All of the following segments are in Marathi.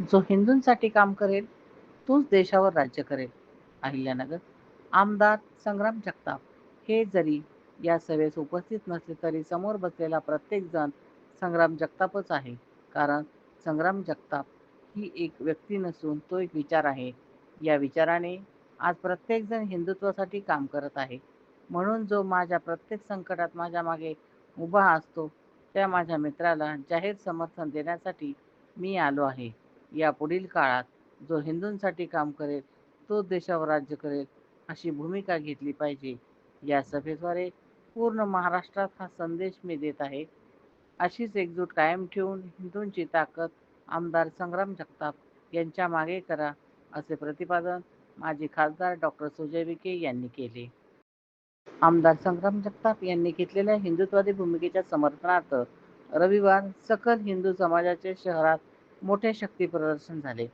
जो हिंदूंसाठी काम करेल तोच देशावर राज्य करेल अहिल्यानगर. आमदार संग्राम जगताप हे जरी या सभेस उपस्थित नसले तरी समोर बसलेला प्रत्येक जण संग्राम जगतापच आहे. कारण संग्राम जगताप ही एक व्यक्ती नसून तो एक विचार आहे. या विचाराने आज प्रत्येकजण हिंदुत्वासाठी काम करत आहे. म्हणून जो माझ्या प्रत्येक संकटात माझ्या मागे उभा असतो त्या माझ्या मित्राला जाहीर समर्थन देण्यासाठी मी आलो आहे. या पुढील काळात जो हिंदूंसाठी काम करेल तो देशावर राज्य करेल अशी भूमिका घेतली पाहिजे. या सभेद्वारे पूर्ण महाराष्ट्रात हा संदेश मी देत आहे. अशीच एकजूट कायम ठेवून हिंदूंची ताकद आमदार संग्राम जगताप यांच्या मागे करा असे प्रतिपादन माजी खासदार डॉक्टर सुजय विखे यांनी केले. आमदार संग्राम जगताप यांनी घेतलेल्या हिंदुत्वादी भूमिकेच्या समर्थनार्थ रविवार सकल हिंदू समाजाचे शहरात मोठे शक्ती प्रदर्शन झाले.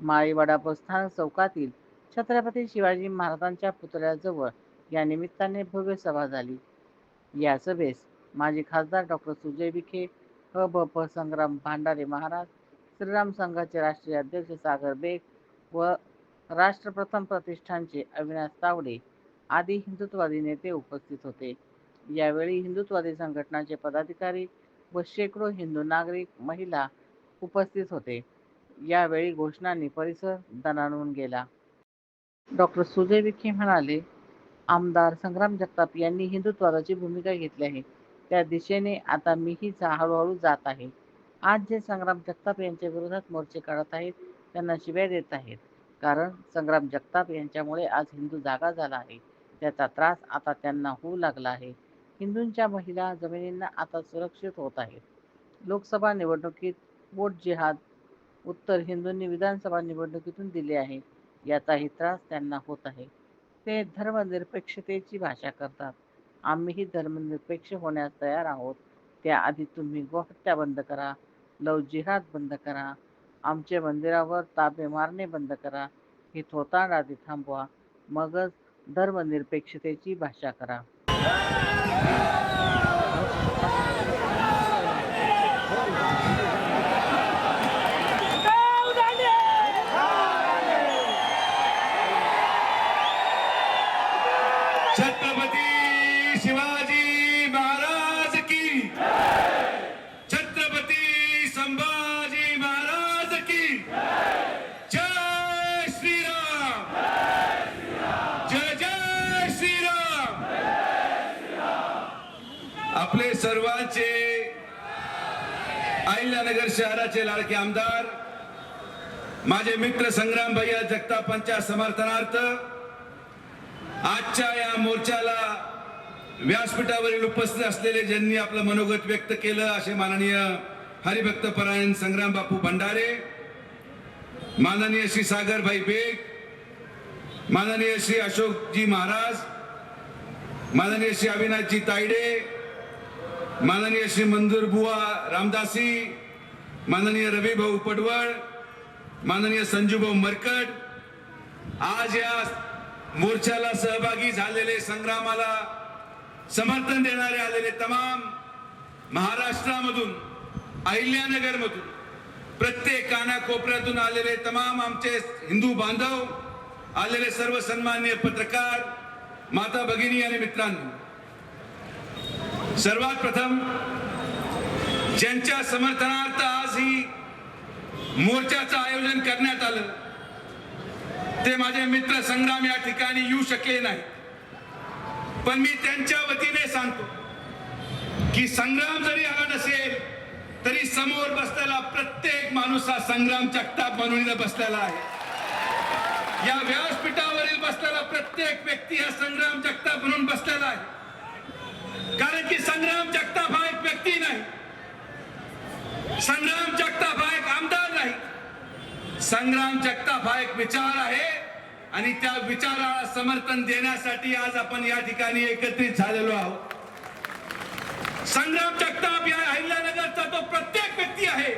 माळीवाडा स्थानक चौकातील छत्रपती शिवाजी महाराजांच्या पुतळ्याजवळ या निमित्ताने भव्य सभा झाली. या सभेस माजी खासदार डॉक्टर सुजय विखे ह. ब. प. संग्राम भांडारे महाराज श्रीराम संघाचे राष्ट्रीय अध्यक्ष सागर बेग व राष्ट्रप्रथम प्रतिष्ठानचे अविनाश तावडे आदी हिंदुत्वादी नेते उपस्थित होते. यावेळी हिंदुत्वादी संघटनाचे पदाधिकारी व शेकडो हिंदू नागरिक महिला उपस्थित होते. यावेळी घोषणांनी परिसर दणाणून गेला. डॉक्टर सुजय विखे म्हणाले आमदार संग्राम जगताप यांनी हिंदुत्वाची भूमिका घेतली आहे. त्या दिशेने आता मीही हळूहळू जात आहे. आज जे संग्राम जगताप यांच्या विरोधात मोर्चे काढत आहेत त्यांना शिव्या देत आहेत. कारण संग्राम जगताप यांच्यामुळे आज हिंदू जागा झाला आहे. त्याचा त्रास आता त्यांना होऊ लागला आहे. हिंदूंच्या महिला जमिनींना आता सुरक्षित होत आहेत. लोकसभा निवडणुकीत बोट जिहाद उत्तर हिंदूंनी विधानसभा निवडणुकीतून दिले आहे. याचाही त्रास त्यांना होत आहे. ते धर्मनिरपेक्षतेची भाषा करतात. आम्हीही धर्मनिरपेक्ष होण्यास तयार आहोत. त्याआधी तुम्ही गोहत्या बंद करा लव जिहाद बंद करा आमच्या मंदिरावर ताबे मारणे बंद करा ही थोतांड आधी थांबवा मगच धर्मनिरपेक्षतेची भाषा करा. अहिल्यानगर शहराचे लाडके आमदार माझे मित्र संग्राम भैया जगतापांच्या समर्थनार्थ आजच्या या मोर्चाला व्यासपीठावरील उपस्थित असलेले ज्यांनी आपलं मनोगत व्यक्त केलं असे माननीय हरिभक्त परायण संग्राम बापू भंडारे माननीय श्री सागरभाई बेग माननीय श्री अशोकजी महाराज माननीय श्री अविनाशजी तायडे माननीय श्री मंजूर बुवा रामदासी माननीय रविभाऊ पडवळ माननीय संजूभाऊ मरकट आज या मोर्चाला सहभागी झालेले संग्रामाला समर्थन देणारे आलेले तमाम महाराष्ट्रामधून अहिल्यानगरमधून प्रत्येक कानाकोपऱ्यातून आलेले तमाम आमचे हिंदू बांधव आलेले सर्व सन्माननीय पत्रकार माता भगिनी आणि मित्रांनो सर्वात प्रथम ज्यांच्या समर्थनार्थ आज ही मोर्चाचं आयोजन करण्यात आलं ते माझे मित्र संग्राम या ठिकाणी येऊ शकले नाही पण मी त्यांच्या वतीने सांगतो की संग्राम जरी आला नसेल तरी समोर बसलेला प्रत्येक माणूस हा संग्राम जगताप म्हणून बसलेला आहे. या व्यासपीठावरील बसलेला प्रत्येक व्यक्ती हा संग्राम जगताप म्हणून बसलेला आहे. कारण की संग्राम जगताप हा एक व्यक्ती नाही. संग्राम जगताप हा एक आमदार नाही. संग्राम जगताप हा एक विचार आहे आणि त्या विचाराला समर्थन देण्यासाठी आज आपण या ठिकाणी एकत्रित झालेलो आहोत. संग्राम जगताप या अहिल्यानगरचा तो प्रत्येक व्यक्ती आहे.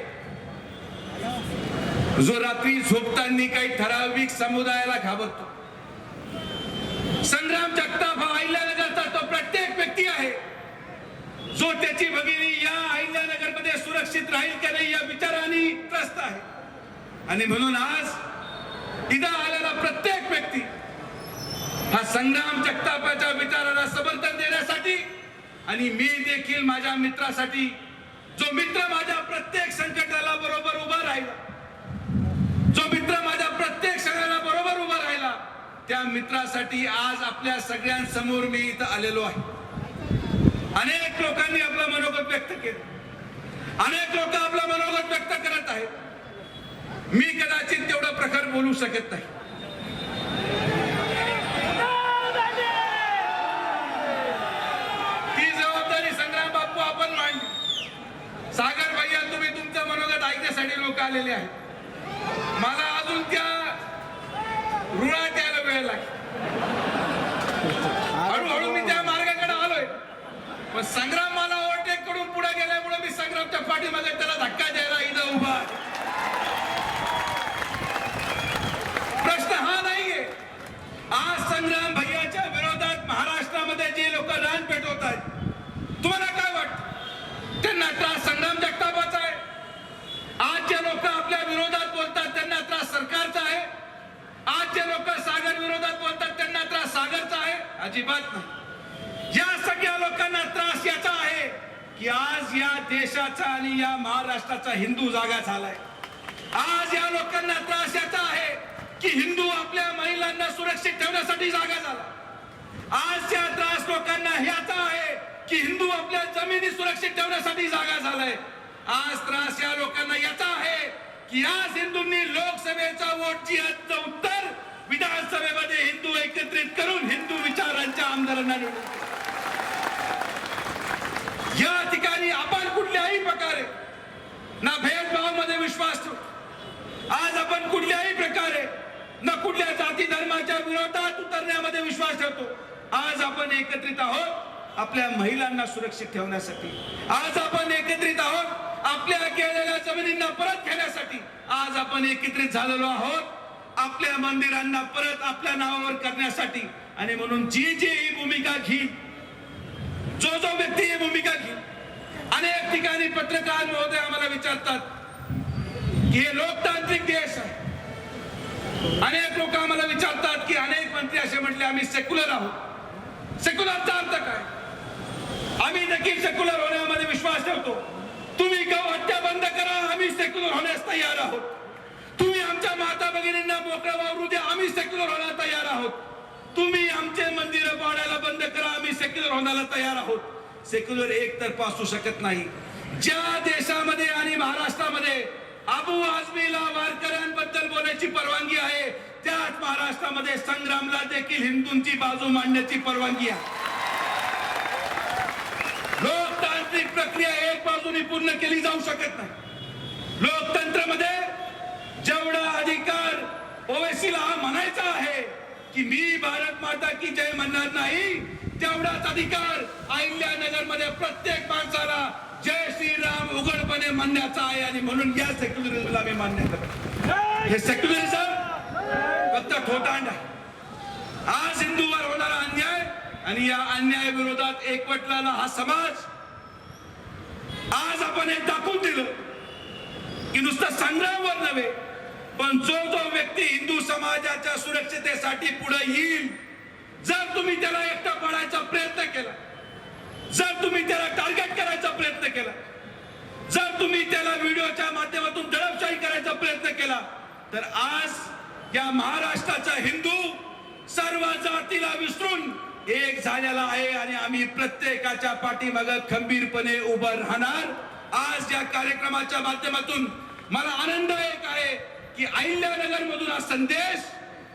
जो रात्री झोपताना काही ठराविक समुदायाला घाबरतो. संग्राम जगताप हा अहिल्यानगरचा तो प्रत्येक व्यक्ती आहे. जो त्याची भगिनी या अहिल्यानगरमध्ये सुरक्षित राहील का नाही या विचाराने त्रस्त आहे. आणि म्हणून आज इथं आलेला प्रत्येक व्यक्ती हा संग्राम जगतापाच्या विचाराला समर्थन देण्यासाठी आणि मी देखील माझ्या मित्रासाठी जो मित्र माझ्या प्रत्येक संकटाला बरोबर उभा राहिला जो मित्र माझ्या प्रत्येक सगळ्याला बरोबर उभा राहिला त्या मित्रासाठी आज आपल्या सगळ्यांसमोर मी इथं आलेलो आहे. अनेक लोकांनी आपलं मनोगत व्यक्त केलं. अनेक लोक आपलं मनोगत व्यक्त करत आहेत. मी कदाचित तेवढं प्रकार बोलू शकत नाही ती जबाबदारी संग्राम बापू आपण मांडली सागर भैया तुम्ही तुमचं मनोगत ऐकण्यासाठी लोक आलेले आहेत मला अजून त्या रुळात यायला वेळ लागेल हळूहळू मी त्या मार्गाकडे आलोय पण संग्राम मला ओव्हरटेक करून पुढे गेल्यामुळे संग्रामच्या पाठीमागे त्याला धक्का द्यायला इथं उभा प्रश्न हा नाहीये. आज संग्राम भैयाच्या विरोधात महाराष्ट्रामध्ये जे लोक रान पेटवत आहेत तुम्हाला काय वाटत? त्यांना त्रास संग्राम जगतापाचा आहे. आज जे लोक आपल्या विरोधात बोलतात त्यांना त्रास सरकारचा आहे. आज जे लोक सागर विरोधात बोलतात त्यांना त्रास सागरचा आहे. अजिबात नाही. या सगळ्या लोकांना त्रास याचा आहे. की आज या देशाचा आणि या महाराष्ट्राचा हिंदू जागा झालाय. आज या लोकांना त्रास याचा आहे की हिंदू आपल्या महिलांना सुरक्षित ठेवण्यासाठी जागा झाला. आज त्रास लोकांना ह्याचा आहे की हिंदू आपल्या जमिनी सुरक्षित ठेवण्यासाठी जागा झालाय. आज त्रास या लोकांना याचा आहे की आज हिंदूंनी लोकसभेचा वोट जिहादचं उत्तर विधानसभेमध्ये हिंदू एकत्रित करून हिंदू विचारांच्या आमदारांना निवडून या ठिकाणी आपण कुठल्याही प्रकारे ना भेदभावामध्ये विश्वास आज आपण कुठल्याही प्रकारे ना कुठल्या जाती धर्माच्या विरोधात उतरण्यामध्ये विश्वास ठेवतो. आज आपण एकत्रित आहोत आपल्या महिलांना सुरक्षित ठेवण्यासाठी. आज आपण एकत्रित आहोत आपल्या केलेल्या जमिनींना परत घेण्यासाठी. आज आपण एकत्रित झालेलो आहोत आपल्या मंदिरांना परत आपल्या नावावर करण्यासाठी. आणि म्हणून जी जी ही भूमिका घेईल जो जो व्यक्ती ही भूमिका घेईल अनेक ठिकाणी पत्रकार महोदय आम्हाला विचारतात की हे लोकतांत्रिक देश आहे. अनेक लोक आम्हाला विचारतात की अनेक मंत्री असे म्हटले आम्ही सेक्युलर आहोत. सेक्युलरचा अर्थ काय? आम्ही नक्की सेक्युलर होण्यामध्ये विश्वास ठेवतो. तुम्ही गौ हत्या बंद करा आम्ही सेक्युलर होण्यास तयार आहोत. तुम्ही आमच्या माता भगिनींना मोकळं वावरू द्या आम्ही सेक्युलर होण्यास तयार आहोत. तुम्ही आमचे मंदिर पाडायला बंद करा आम्ही सेक्युलर होण्याला तयार आहोत. सेक्युलर एक तर्फा असू शकत नाही ज्या देशामध्ये आणि महाराष्ट्रामध्ये अबू आझमीला वारकऱ्यांबद्दल बोलायची परवानगी आहे त्याच महाराष्ट्रामध्ये संग्रामला देखील हिंदूंची बाजू मांडण्याची परवानगी आहे लोकतांत्रिक प्रक्रिया एक बाजूने पूर्ण केली जाऊ शकत नाही लोकतंत्रामध्ये जेवढा अधिकार ओवेसीला हा म्हणायचा आहे की मी भारत माता की जय म्हणणार नाही तेवढाच अधिकार अहिल्यानगरमध्ये प्रत्येक माणसाला जय श्रीराम उघडपणे म्हणण्याचा आहे आणि म्हणून या सेक्युलरिझमला मी मान्य करतो. हे सेक्युलरिझम फक्त खोटांड आहे. आज हिंदूवर होणारा अन्याय आणि या अन्याय विरोधात एकवटलेला हा समाज आज आपण एक दाखवून दिलं की नुसतं संग्रामवर नव्हे पण जो जो व्यक्ती हिंदू समाजाच्या सुरक्षितेसाठी पुढे येईल जर तुम्ही त्याला एकटा पाडायचा प्रयत्न केला जर तुम्ही त्याला टार्गेट करायचा प्रयत्न केला जर तुम्ही त्याला व्हिडिओच्या माध्यमातून दडपशाही करायचा प्रयत्न केला तर आज या महाराष्ट्राचा हिंदू सर्व जातीला विसरून एक झालेला आहे आणि आम्ही प्रत्येकाच्या पाठीमाग खंबीरपणे उभं राहणार. आज या कार्यक्रमाच्या माध्यमातून मला आनंद एक आहे की अहिल्यानगर मधून हा संदेश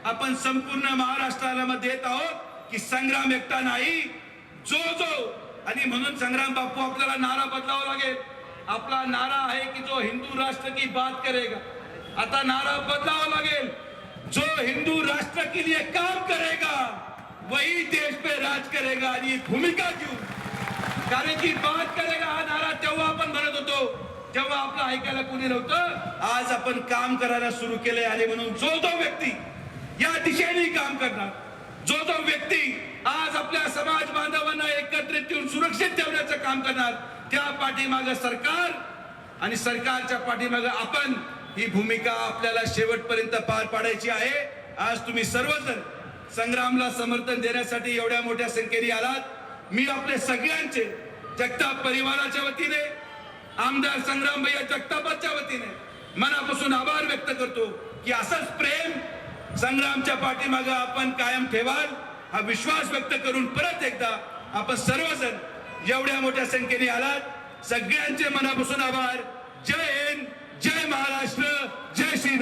आपण संपूर्ण महाराष्ट्राला मध्ये देत आहोत की संग्राम एकटा नाही जो जो. आणि म्हणून संग्राम बापू आपल्याला नारा बदलावा लागेल. आपला नारा आहे की जो हिंदू राष्ट्र की बात करेगा. आता नारा बदलावा लागेल. जो हिंदू राष्ट्र के लिए काम करेगा वही देश पे राज करेगा आणि ही भूमिका घेऊन. कारण की बात करेगा हा नारा तेव्हा आपण म्हणत होतो तेव्हा आपलं ऐकायला कोणी नव्हतं. आज आपण काम करायला सुरू केलंय आणि म्हणून जो तो व्यक्ती या दिशेने काम करणार. जो जो व्यक्ती आज आपल्या समाज बांधवांना एकत्रित येऊन सुरक्षित ठेवण्याचं काम करणार त्या पाठीमाग सरकार आणि सरकारच्या पाठीमाग आपण ही भूमिका आपल्याला शेवटपर्यंत पार पाडायची आहे. आज तुम्ही सर्वजण संग्रामला समर्थन देण्यासाठी एवढ्या मोठ्या संख्येने आलात. मी आपले सगळ्यांचे जगताप परिवाराच्या वतीने आमदार संग्राम भैया जगतापाच्या वतीने मनापासून आभार व्यक्त करतो की असंच प्रेम संग्रामच्या पाठीमागं आपण कायम ठेवाल. हा विश्वास व्यक्त करून परत एकदा आपण सर्वजण एवढ्या मोठ्या संख्येने आलात. सगळ्यांचे मनापासून आभार. जय हिंद जय महाराष्ट्र जय श्रीराम.